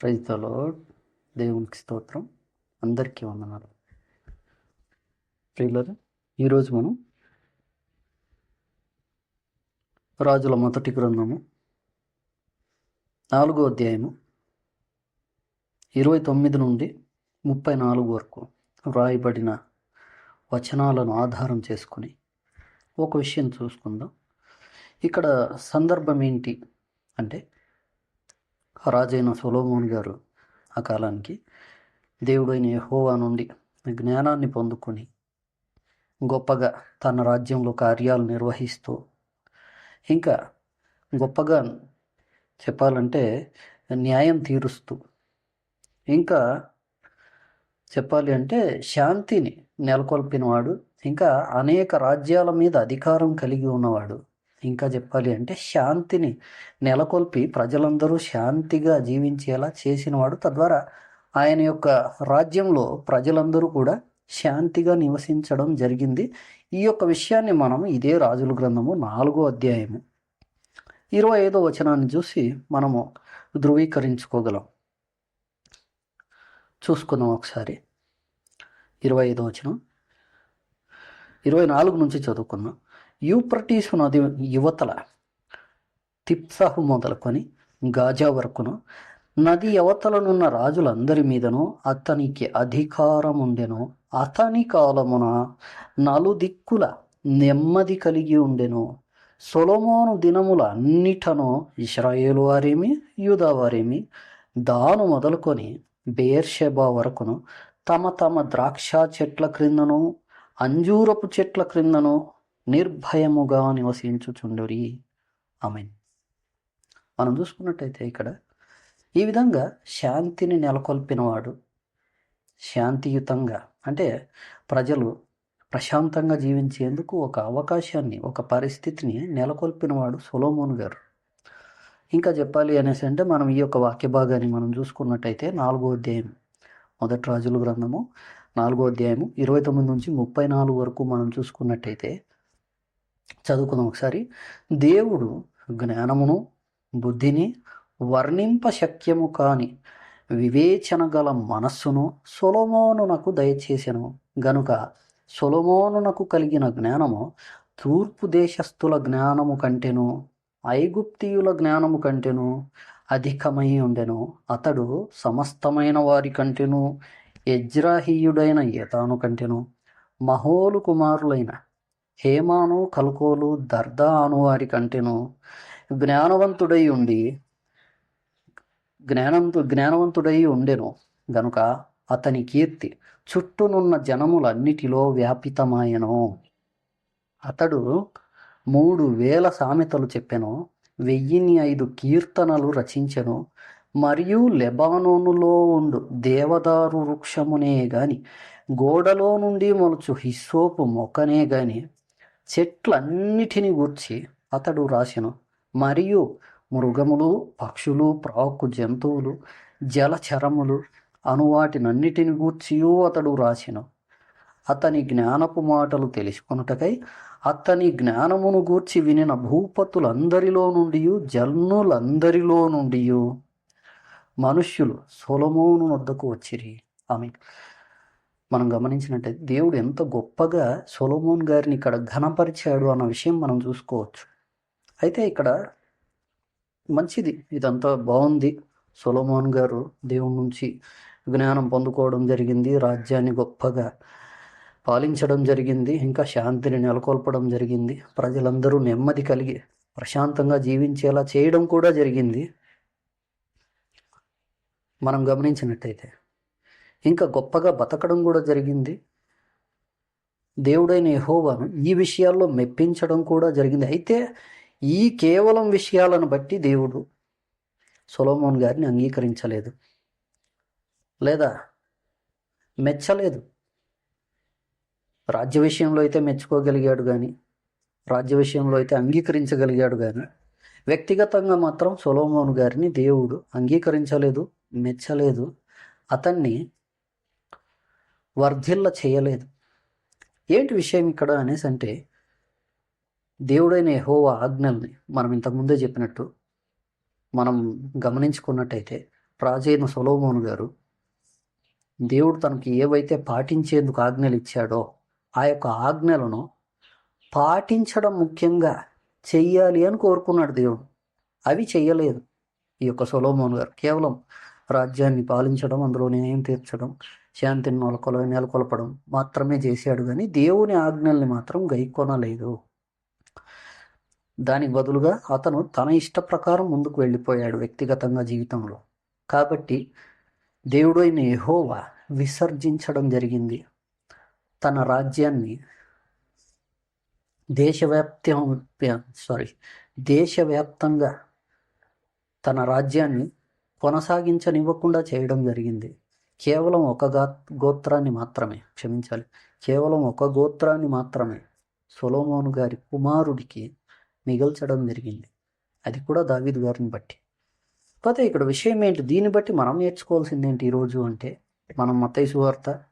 ప్రైజ్లో దేవునికి స్తోత్రం. అందరికీ వందనాలు. ప్రియులరు ఈరోజు మనం రాజుల మొదటి గ్రంథము నాలుగో అధ్యాయము ఇరవై తొమ్మిది నుండి ముప్పై నాలుగు వరకు వ్రాయబడిన వచనాలను ఆధారం చేసుకుని ఒక విషయం చూసుకుందాం. ఇక్కడ సందర్భం ఏంటి అంటే రాజైన సొలోమోన్ గారు ఆ కాలానికి దేవుడైన యహోవా నుండి జ్ఞానాన్ని పొందుకొని గొప్పగా తన రాజ్యంలో కార్యాలు నిర్వహిస్తూ ఇంకా గొప్పగా చెప్పాలంటే న్యాయం తీరుస్తూ ఇంకా చెప్పాలి అంటే శాంతిని నెలకొల్పినవాడు ఇంకా అనేక రాజ్యాల మీద అధికారం కలిగి ఉన్నవాడు. ఇంకా చెప్పాలి అంటే శాంతిని నెలకొల్పి ప్రజలందరూ శాంతిగా జీవించేలా చేసినవాడు తద్వారా ఆయన యొక్క రాజ్యంలో ప్రజలందరూ కూడా శాంతిగా నివసించడం జరిగింది. ఈ యొక్క విషయాన్ని మనం ఇదే రాజుల గ్రంథము నాలుగో అధ్యాయము ఇరవై ఐదో వచనాన్ని చూసి మనము ధృవీకరించుకోగలం. చూసుకుందాం ఒకసారి. ఇరవై ఐదో వచనం. ఇరవై నాలుగు నుంచి చదువుకుందాం. యూప్రటీస్ నది యువతల తిప్సహు మొదలుకొని గాజా వరకును నది యువతలనున్న రాజులందరి మీదను అతనికి అధికారం ఉండెను అతని కాలమున నలుదిక్కుల నెమ్మది కలిగి ఉండెను. సొలమోను దినముల అన్నిటను ఇస్రాయేలు వారేమి యూదా వారేమి దాను మొదలుకొని బేర్షెబా వరకును తమ తమ ద్రాక్ష చెట్ల క్రిందను అంజూరపు చెట్ల క్రిందను నిర్భయముగా నివసించుచుండురి. ఆమె మనం చూసుకున్నట్టయితే ఇక్కడ ఈ విధంగా శాంతిని నెలకొల్పినవాడు శాంతియుతంగా అంటే ప్రజలు ప్రశాంతంగా జీవించేందుకు ఒక అవకాశాన్ని ఒక పరిస్థితిని నెలకొల్పినవాడు సొలోమోన్ గారు. ఇంకా చెప్పాలి అనేసి అంటే మనం ఈ యొక్క వాక్య భాగాన్ని మనం చూసుకున్నట్టయితే నాలుగో అధ్యాయం మొదటి రాజుల గ్రంథము నాలుగో అధ్యాయము ఇరవై తొమ్మిది నుంచి ముప్పై నాలుగు వరకు మనం చూసుకున్నట్టయితే చదువుకుందాం ఒకసారి. దేవుడు జ్ఞానమును బుద్ధిని వర్ణింప శక్యము కాని వివేచన గల మనస్సును సొలమోనునకు దయచేసెను. గనుక సొలమోనునకు కలిగిన జ్ఞానము తూర్పు దేశస్థుల జ్ఞానము కంటేను ఐగుప్తియుల జ్ఞానము కంటేను అధికమై ఉండెను. అతడు సమస్తమైన వారి కంటెను యజ్రాహీయుడైన ఏతాను కంటెను మహోలు కుమారులైన హేమాను కలుకోలు దర్దా అనువారి కంటెను జ్ఞానవంతుడై ఉండి జ్ఞానంతో జ్ఞానవంతుడై ఉండెను. గనుక అతని కీర్తి చుట్టూనున్న జనములన్నిటిలో వ్యాపితమాయను. అతడు మూడు వేల సామెతలు చెప్పెను వెయ్యిన్ని ఐదు కీర్తనలు రచించెను మరియు లెబానోనులో ఉండు దేవదారు వృక్షమునే గాని గోడలో నుండి మొలచు హిస్సోపు మొక్కనే గాని చెట్లన్నిటిని గూర్చి అతడు రాసెను. మరియు మృగములు పక్షులు ప్రాకు జంతువులు జలచరములు అనువాటినన్నిటిని గూర్చియూ అతడు రాసెను. అతని జ్ఞానపు మాటలు తెలుసుకొనుటకై అతని జ్ఞానమును గూర్చి వినిన భూపతులందరిలో నుండి జన్నులందరిలో నుండి మనుష్యులు సొలమోను వద్దకు వచ్చిరి. ఆమె మనం గమనించినట్టయితే దేవుడు ఎంత గొప్పగా సొలమోన్ గారిని ఇక్కడ ఘనపరిచాడు అన్న విషయం మనం చూసుకోవచ్చు. అయితే ఇక్కడ మంచిది. ఇదంతా బాగుంది. సొలమోన్ గారు దేవుడి నుంచి జ్ఞానం పొందుకోవడం జరిగింది. రాజ్యాన్ని గొప్పగా పాలించడం జరిగింది. ఇంకా శాంతిని నెలకొల్పడం జరిగింది. ప్రజలందరూ నెమ్మది కలిగి ప్రశాంతంగా జీవించేలా చేయడం కూడా జరిగింది. మనం గమనించినట్టయితే ఇంకా గొప్పగా బతకడం కూడా జరిగింది. దేవుడైన యహోవాను ఈ విషయాల్లో మెప్పించడం కూడా జరిగింది. అయితే ఈ కేవలం విషయాలను బట్టి దేవుడు సొలోమోన్ గారిని అంగీకరించలేదు. లేదా మెచ్చలేదు. రాజ్య విషయంలో అయితే మెచ్చుకోగలిగాడు కానీ రాజ్య విషయంలో అయితే అంగీకరించగలిగాడు కానీ వ్యక్తిగతంగా మాత్రం సొలోమోన్ గారిని దేవుడు అంగీకరించలేదు మెచ్చలేదు. అతన్ని వర్ధిల్ల చేయలేదు. ఏంటి విషయం ఇక్కడ అనేసి అంటే దేవుడైన యెహోవా ఆజ్ఞల్ని మనం ఇంతకుముందే చెప్పినట్టు మనం గమనించుకున్నట్టయితే రాజైన సొలోమోను గారు దేవుడు తనకి ఏవైతే పాటించేందుకు ఆజ్ఞలు ఇచ్చాడో ఆ యొక్క ఆజ్ఞలను పాటించడం ముఖ్యంగా చెయ్యాలి అని కోరుకున్నాడు దేవుడు. అవి చెయ్యలేదు ఈ యొక్క సొలోమోన్ గారు. కేవలం రాజ్యాన్ని పాలించడం అందులో న్యాయం తీర్చడం శాంతిని నెలకొల నెలకొల్పడం మాత్రమే చేశాడు కానీ దేవుని ఆజ్ఞల్ని మాత్రం గైకొనలేదు. దానికి బదులుగా అతను తన ఇష్ట ప్రకారం ముందుకు వెళ్ళిపోయాడు వ్యక్తిగతంగా జీవితంలో. కాబట్టి దేవుడైన ఎహోవా విసర్జించడం జరిగింది. తన రాజ్యాన్ని దేశవ్యాప్తం సారీ దేశవ్యాప్తంగా తన రాజ్యాన్ని కొనసాగించనివ్వకుండా చేయడం జరిగింది. కేవలం ఒక గోత్రాన్ని మాత్రమే క్షమించాలి. కేవలం ఒక గోత్రాన్ని మాత్రమే సొలోమోను గారి కుమారుడికి మిగల్చడం జరిగింది. అది కూడా దావీదు గారిని బట్టి. కాకపోతే ఇక్కడ విషయం ఏంటి? దీన్ని బట్టి మనం నేర్చుకోవాల్సింది ఏంటి ఈరోజు అంటే మనం మతైసు వార్త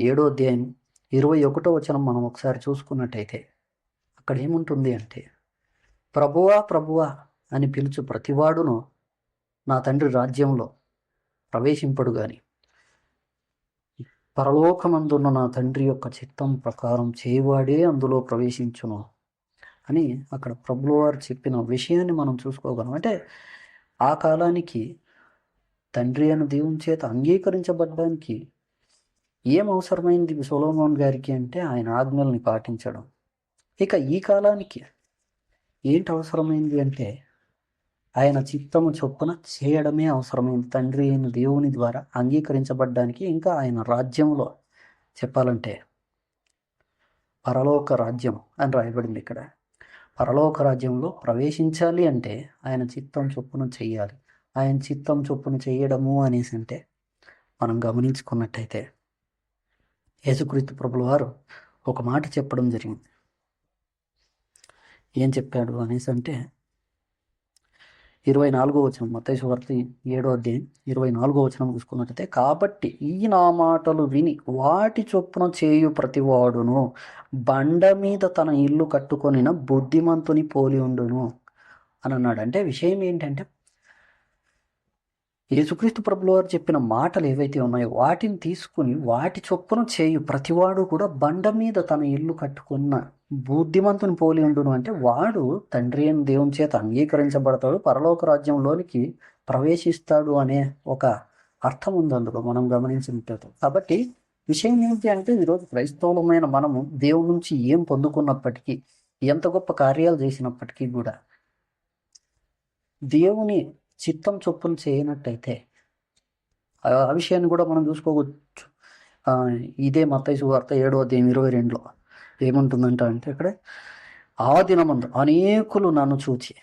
ఏడో అధ్యాయం ఇరవై ఒకటో వచనం మనం ఒకసారి చూసుకున్నట్టయితే అక్కడ ఏముంటుంది అంటే ప్రభువా ప్రభువా అని పిలుచు ప్రతివాడును నా తండ్రి రాజ్యంలో ప్రవేశింపడు గాని పరలోకమందున్న నా తండ్రి యొక్క చిత్తం ప్రకారం చేయవాడే అందులో ప్రవేశించును అని అక్కడ ప్రభువారు చెప్పిన విషయాన్ని మనం చూసుకోగలం. అంటే ఆ కాలానికి తండ్రి అయిన దేవుని చేత అంగీకరించబడ్డానికి ఏం అవసరమైంది సొలోమోన్ గారికి అంటే ఆయన ఆజ్ఞల్ని పాటించడం. ఇక ఈ కాలానికి ఏంటి అవసరమైంది అంటే ఆయన చిత్తము చొప్పున చేయడమే అవసరమైంది. తండ్రి అయిన దేవుని ద్వారా అంగీకరించబడ్డానికి ఇంకా ఆయన రాజ్యంలో చెప్పాలంటే పరలోక రాజ్యం అని రాయబడింది ఇక్కడ. పరలోక రాజ్యంలో ప్రవేశించాలి అంటే ఆయన చిత్తం చొప్పున చేయాలి. ఆయన చిత్తం చొప్పున చేయడము అనేసి అంటే మనం గమనించుకున్నట్టయితే యేసుక్రీస్తు ప్రభుల వారు ఒక మాట చెప్పడం జరిగింది. ఏం చెప్పాడు అనేసి అంటే ఇరవై నాలుగో వచనం మత్తయి సువార్త ఏడో అధ్యాయం ఇరవై నాలుగో వచనం చూసుకున్నట్లయితే కాబట్టి ఈ నా మాటలు విని వాటి చొప్పున చేయు ప్రతివాడును. బండ మీద తన ఇల్లు కట్టుకొనిన బుద్ధిమంతుని పోలి ఉండును. అని అన్నాడు. అంటే విషయం ఏంటంటే యేసుక్రీస్తు ప్రభుల వారు చెప్పిన మాటలు ఏవైతే ఉన్నాయో వాటిని తీసుకుని వాటి చొప్పున చేయు ప్రతివాడు కూడా బండ మీద తన ఇల్లు కట్టుకున్న బుద్ధిమంతుని పోలి ఉండును. అంటే వాడు తండ్రి అయిన దేవుని చేత అంగీకరించబడతాడు పరలోక రాజ్యంలోనికి ప్రవేశిస్తాడు అనే ఒక అర్థం ఉంది అందులో మనం గమనించినట్టు కాబట్టి విషయం ఏంటి అంటే ఈరోజు క్రైస్తవులమైన మనము దేవుని నుంచి ఏం పొందుకున్నప్పటికీ ఎంత గొప్ప కార్యాలు చేసినప్పటికీ కూడా దేవుని చిత్తం చొప్పున చేయనట్టయితే ఆ విషయాన్ని కూడా మనం చూసుకోవచ్చు. ఇదే మత్తయి సువార్త ఏడో అధ్యాయం ఇరవై రెండులో. ఏముంటుందంట అంటే ఇక్కడ ఆ దినమందు అనేకులు నన్ను చూచి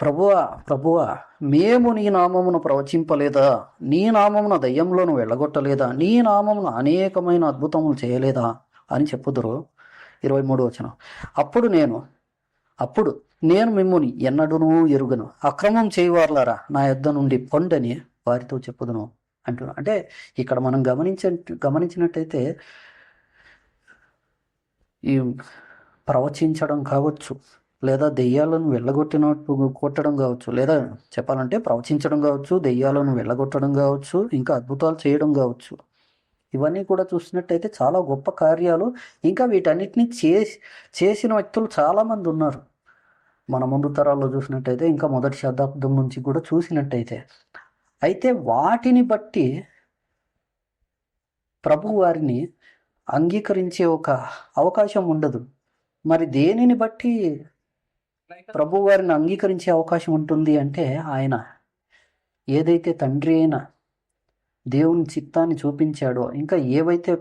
ప్రభువా ప్రభువా మేము నీ నామమును ప్రవచింపలేదా? నీ నామమున దయ్యంలోను వెళ్ళగొట్టలేదా? నీ నామమున అనేకమైన అద్భుతములు చేయలేదా? అని చెప్పుదురు ఇరవై మూడు వచ్చిన అప్పుడు నేను అప్పుడు నేను మిమ్మల్ని ఎన్నడూనూ ఎరుగను. అక్రమం చేయవారులారా నా యొద్ద నుండి పొండని వారితో చెప్పుదును. అంటున్నాను అంటే ఇక్కడ మనం గమనించ గమనించినట్టయితే ఈ ప్రవచించడం కావచ్చు లేదా దెయ్యాలను వెళ్ళగొట్టినట్టు కొట్టడం కావచ్చు లేదా చెప్పాలంటే ప్రవచించడం కావచ్చు దెయ్యాలను వెళ్ళగొట్టడం కావచ్చు ఇంకా అద్భుతాలు చేయడం కావచ్చు. ఇవన్నీ కూడా చూసినట్టయితే చాలా గొప్ప కార్యాలు. ఇంకా వీటన్నిటిని చేసి చేసిన వ్యక్తులు చాలామంది ఉన్నారు. మన ముందు తరాల్లో చూసినట్టయితే ఇంకా మొదటి శతాబ్దం నుంచి కూడా చూసినట్టయితే. అయితే వాటిని బట్టి ప్రభు వారిని అంగీకరించే ఒక అవకాశం ఉండదు. మరి దేనిని బట్టి ప్రభు వారిని అంగీకరించే అవకాశం ఉంటుంది అంటే ఆయన ఏదైతే తండ్రి అయిన దేవుని చిత్తాన్ని చూపించాడో ఇంకా ఏవైతే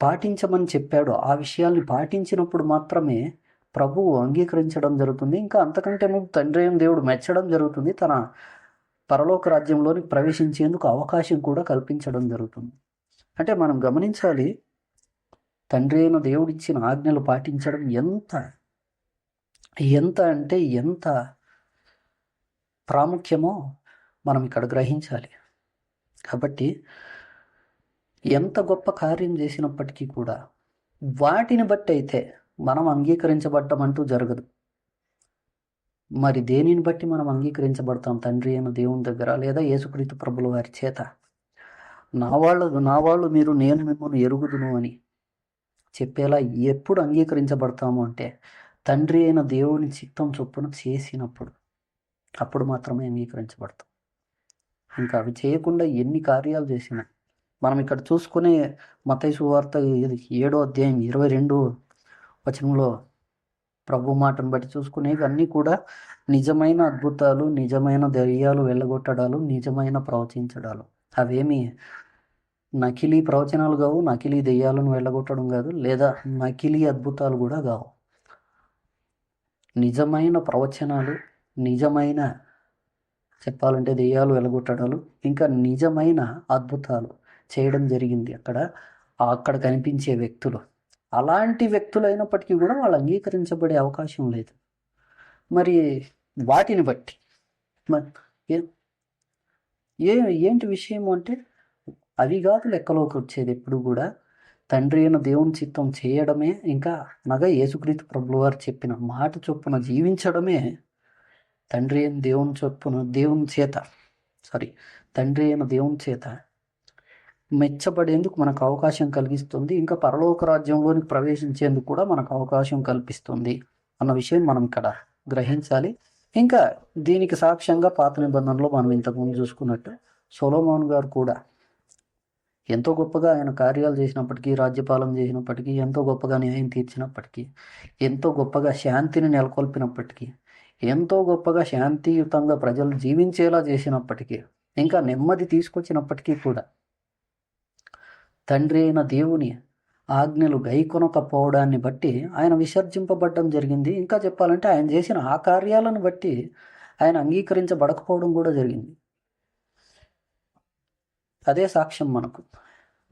పాటించమని చెప్పాడో ఆ విషయాల్ని పాటించినప్పుడు మాత్రమే ప్రభువు అంగీకరించడం జరుగుతుంది. ఇంకా అంతకంటే ముందు తండ్రి అయిన దేవుడు మెచ్చడం జరుగుతుంది. తన పరలోక రాజ్యంలోని ప్రవేశించేందుకు అవకాశం కూడా కల్పించడం జరుగుతుంది. అంటే మనం గమనించాలి తండ్రి అయిన దేవుడిచ్చిన ఆజ్ఞలు పాటించడం ఎంత ఎంత అంటే ఎంత ప్రాముఖ్యమో మనం ఇక్కడ గ్రహించాలి. కాబట్టి ఎంత గొప్ప కార్యం చేసినప్పటికీ కూడా వాటిని బట్టి అయితే మనం అంగీకరించబడ్డం అంటూ జరగదు. మరి దేనిని బట్టి మనం అంగీకరించబడతాం? తండ్రి అయిన దేవుని దగ్గర లేదా యేసుక్రీతు ప్రభుల వారి చేత? నా వాళ్ళు నా వాళ్ళు మీరు నేను మిమ్మల్ని ఎరుగుదును అని చెప్పేలా ఎప్పుడు అంగీకరించబడతాము అంటే తండ్రి అయిన దేవుని చిత్తం చొప్పున చేసినప్పుడు అప్పుడు మాత్రమే అంగీకరించబడతాం. ఇంకా అవి చేయకుండా ఎన్ని కార్యాలు చేసినా మనం ఇక్కడ చూసుకునే మతైసు వార్త ఇది ఏడో అధ్యాయం ఇరవై రెండు వచనంలో ప్రభు మాటను బట్టి చూసుకునే ఇవన్నీ కూడా నిజమైన అద్భుతాలు నిజమైన దర్యాలు వెళ్ళగొట్టడాలు నిజమైన ప్రవచించడాలు. అవేమి నకిలీ ప్రవచనాలు కావు నకిలీ దెయ్యాలను వెళ్ళగొట్టడం కాదు లేదా నకిలీ అద్భుతాలు కూడా కావు. నిజమైన ప్రవచనాలు నిజమైన చెప్పాలంటే దెయ్యాలు వెలగొట్టడాలు ఇంకా నిజమైన అద్భుతాలు చేయడం జరిగింది అక్కడ అక్కడ కనిపించే వ్యక్తులు. అలాంటి వ్యక్తులు అయినప్పటికీ కూడా వాళ్ళు అంగీకరించబడే అవకాశం లేదు. మరి వాటిని బట్టి మరి ఏ- ఏంటి విషయం అంటే అవి కాదు లెక్కలోకి వచ్చేది ఎప్పుడు కూడా. తండ్రి అయిన దేవుని చిత్తం చేయడమే ఇంకా అనగా యేసుక్రీస్తు ప్రభులు వారు చెప్పిన మాట చొప్పున జీవించడమే తండ్రి అయిన దేవుని చొప్పున దేవుని చేత సారీ తండ్రి అయిన దేవుని చేత మెచ్చబడేందుకు మనకు అవకాశం కలిగిస్తుంది. ఇంకా పరలోక రాజ్యంలోనికి ప్రవేశించేందుకు కూడా మనకు అవకాశం కల్పిస్తుంది అన్న విషయం మనం ఇక్కడ గ్రహించాలి. ఇంకా దీనికి సాక్ష్యంగా పాత నిబంధనలో మనం ఇంతకుముందు చూసుకున్నట్టు సొలోమోన్ గారు కూడా ఎంతో గొప్పగా ఆయన కార్యాలు చేసినప్పటికీ రాజ్యపాలన చేసినప్పటికీ ఎంతో గొప్పగా న్యాయం తీర్చినప్పటికీ ఎంతో గొప్పగా శాంతిని నెలకొల్పినప్పటికీ ఎంతో గొప్పగా శాంతియుతంగా ప్రజలు జీవించేలా చేసినప్పటికీ ఇంకా నెమ్మది తీసుకొచ్చినప్పటికీ కూడా తండ్రి అయిన దేవుని ఆజ్ఞలు గైకొనకపోవడాన్ని బట్టి ఆయన విసర్జింపబడడం జరిగింది. ఇంకా చెప్పాలంటే ఆయన చేసిన ఆ కార్యాలను బట్టి ఆయన అంగీకరించబడకపోవడం కూడా జరిగింది. అదే సాక్ష్యం మనకు.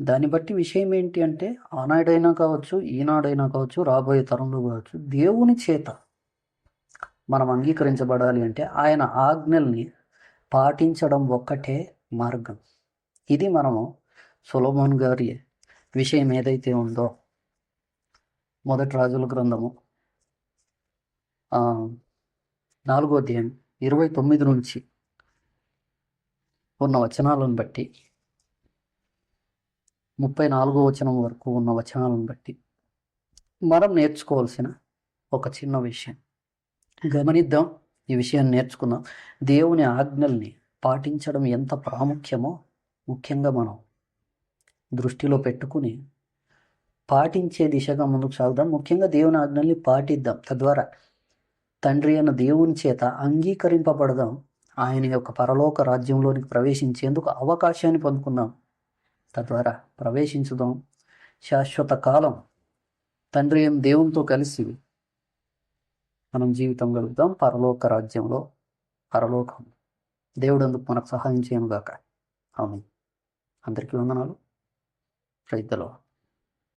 దాన్ని బట్టి విషయం ఏంటి అంటే ఆనాడైనా కావచ్చు ఈనాడైనా కావచ్చు రాబోయే తరంలో కావచ్చు దేవుని చేత మనం అంగీకరించబడాలి అంటే ఆయన ఆజ్ఞల్ని పాటించడం ఒక్కటే మార్గం. ఇది మనము సొలమోన్ గారి విషయం ఏదైతే ఉందో మొదటి రాజుల గ్రంథము నాలుగో అధ్యాయం ఇరవై తొమ్మిది నుంచి ఉన్న వచనాలను బట్టి ముప్పై నాలుగో వచనం వరకు ఉన్న వచనాలను బట్టి మనం నేర్చుకోవాల్సిన ఒక చిన్న విషయం. గమనిద్దాం ఈ విషయాన్ని నేర్చుకుందాం. దేవుని ఆజ్ఞల్ని పాటించడం ఎంత ప్రాముఖ్యమో ముఖ్యంగా మనం దృష్టిలో పెట్టుకుని పాటించే దిశగా ముందుకు సాగుదాం. ముఖ్యంగా దేవుని ఆజ్ఞల్ని పాటిద్దాం. తద్వారా తండ్రి అయిన దేవుని చేత అంగీకరింపబడదాం. ఆయన యొక్క పరలోక రాజ్యంలోనికి ప్రవేశించేందుకు అవకాశాన్ని పొందుకుందాం. తద్వారా ప్రవేశించుదాం. శాశ్వత కాలం తండ్రి అయిన దేవునితో కలిసి మనం జీవితం గడుపుదాం. పరలోక రాజ్యంలో పరలోకం దేవుడు అందుకు మనకు సహాయం చేయను గాక ఆమె అందరికీ వందనాలు. Praise the Lord.